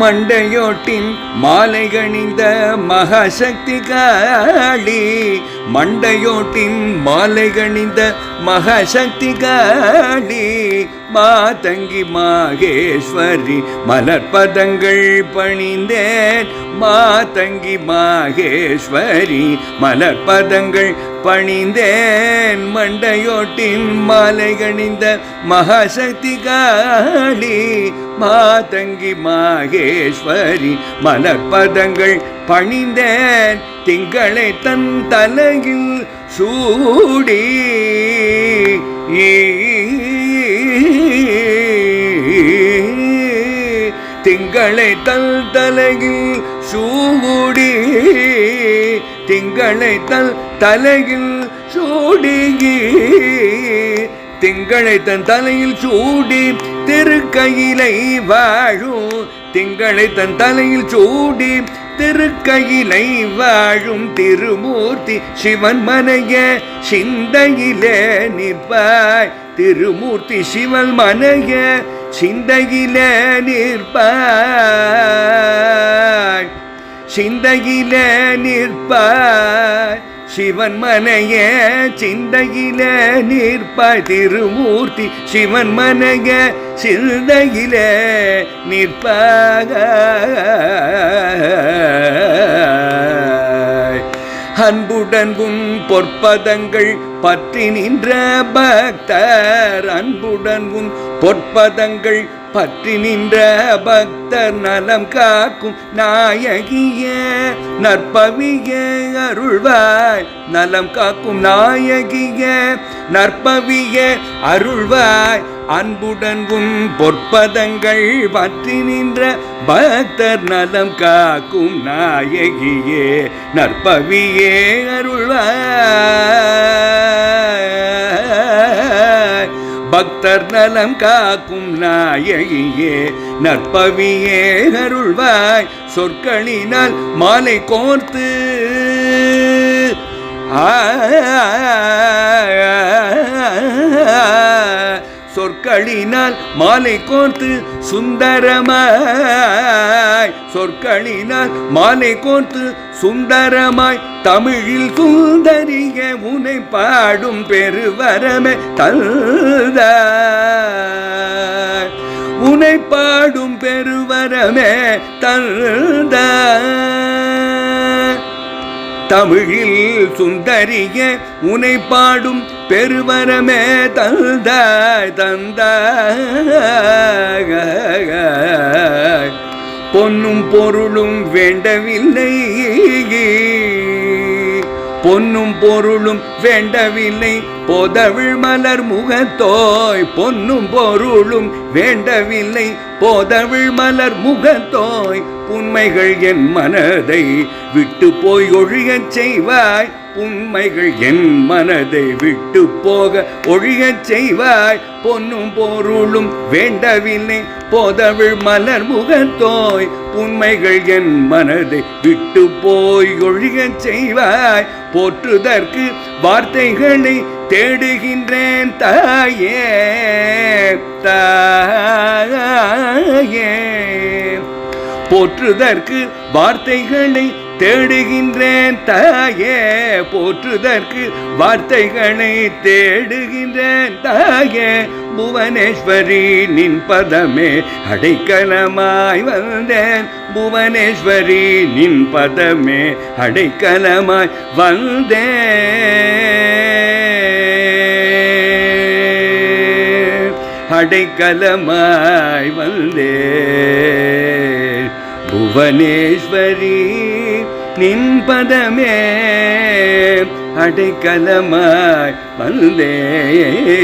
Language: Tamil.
மண்டையோட்டின் மாலைகணிந்த மகாசக்தி காளி மண்டையோட்டின் மாலைகணிந்த மகாசக்தி காளி மாதங்கி மாகேஸ்வரி மலர்பதங்கள் பணிந்தேன். மாதங்கி மாகேஸ்வரி மலர்பதங்கள் பணிந்தேன் மண்டையோட்டின் மாலைகணிந்த மகாசக்தி காளி மாதங்கி மாகேஸ்வரி மலர்பதங்கள் பணிந்தேன் திங்களை தன் தலையில் சூடி திங்களை தல் தலையில் சூடி திங்களை தன் தலையில் சூடி திங்களை தன் தலையில் சூடி திருக்கையிலை வாழும் திங்களை தன் தலையில் சூடி திருக்கையிலை வாழும் திருமூர்த்தி சிவன் மனைய சிந்தையிலே நிற்பாய். திருமூர்த்தி சிவன் மனைய சிந்தையிலே நிற்பாய். சிந்தகில நிற்பாய் சிவன் மனைய சிந்தகில நிற்பாய் திருமூர்த்தி சிவன் மனைய சிந்தகில நிற்பாக அன்புடன் உன் பொற்பதங்கள் பற்றி நின்ற பக்தர். அன்புடன் உன் பொற்பதங்கள் பற்றி நின்ற பக்தர் நலம் காக்கும் நாயகிய நற்பவிய அருள்வாய். நலம் காக்கும் நாயகிய நற்பவிய அருள்வாய். அன்புடன் உன் பொற்பதங்கள் பற்றி நின்ற பக்தர் நலம் காக்கும் நாயகியே நற்பவியே அருள்வாய். பக்தர் நலம் காக்கும் நாயகியே நற்பவியே அருள்வாய் சொற்களினால் மாலை கோர்த்து சொற்களினால் மாலை கோர்த்து சுந்தரமாய் சொற்களினால் மாலை கோர்த்து சுந்தரமாய் தமிழில் சுந்தரிய உனை பாடும் பெருவரமே தந்த உனை பாடும் பெருவரமே தந்த தமிழில் சுந்தரிய உனை பாடும் பெருவரமே தந்தாய் தந்த பொன்னும் பொருளும் வேண்டவில்லை. பொன்னும் பொருளும் வேண்டவில்லை. போதவிழ் மலர் முகத்தோய் பொன்னும் பொருளும் வேண்டவில்லை. போதவிழ் மலர் முகத்தோய் உண்மைகள் என் மனதை விட்டு போய் ஒழியச் செய்வாய். உண்மைகள் என் மனதை விட்டு போக ஒழியச் செய்வாய். பொன்னும் பொருளும் வேண்டவில்லை போதவிழ் மலர் முகத்தோய். உண்மைகள் என் மனதை விட்டு போய் ஒழியச் செய்வாய். போற்றுதற்கு வார்த்தைகளை தேடுகின்றேன் தாயே தாயே. போற்றுதற்கு வார்த்தைகளை தேடுகின்றேன் தாயே. போற்றுதற்கு வார்த்தைகளை தேடுகின்றேன் தாயே. புவனேஸ்வரி நின் பதமே அடைக்கலமாய் வந்தேன். புவனேஸ்வரி நின் பதமே அடைக்கலமாய் வந்தேன். அடைக்கலமாய் வந்தேன். புவனேஸ்வரி நிம்பதமே அடைக்கலமாய் வந்தேன்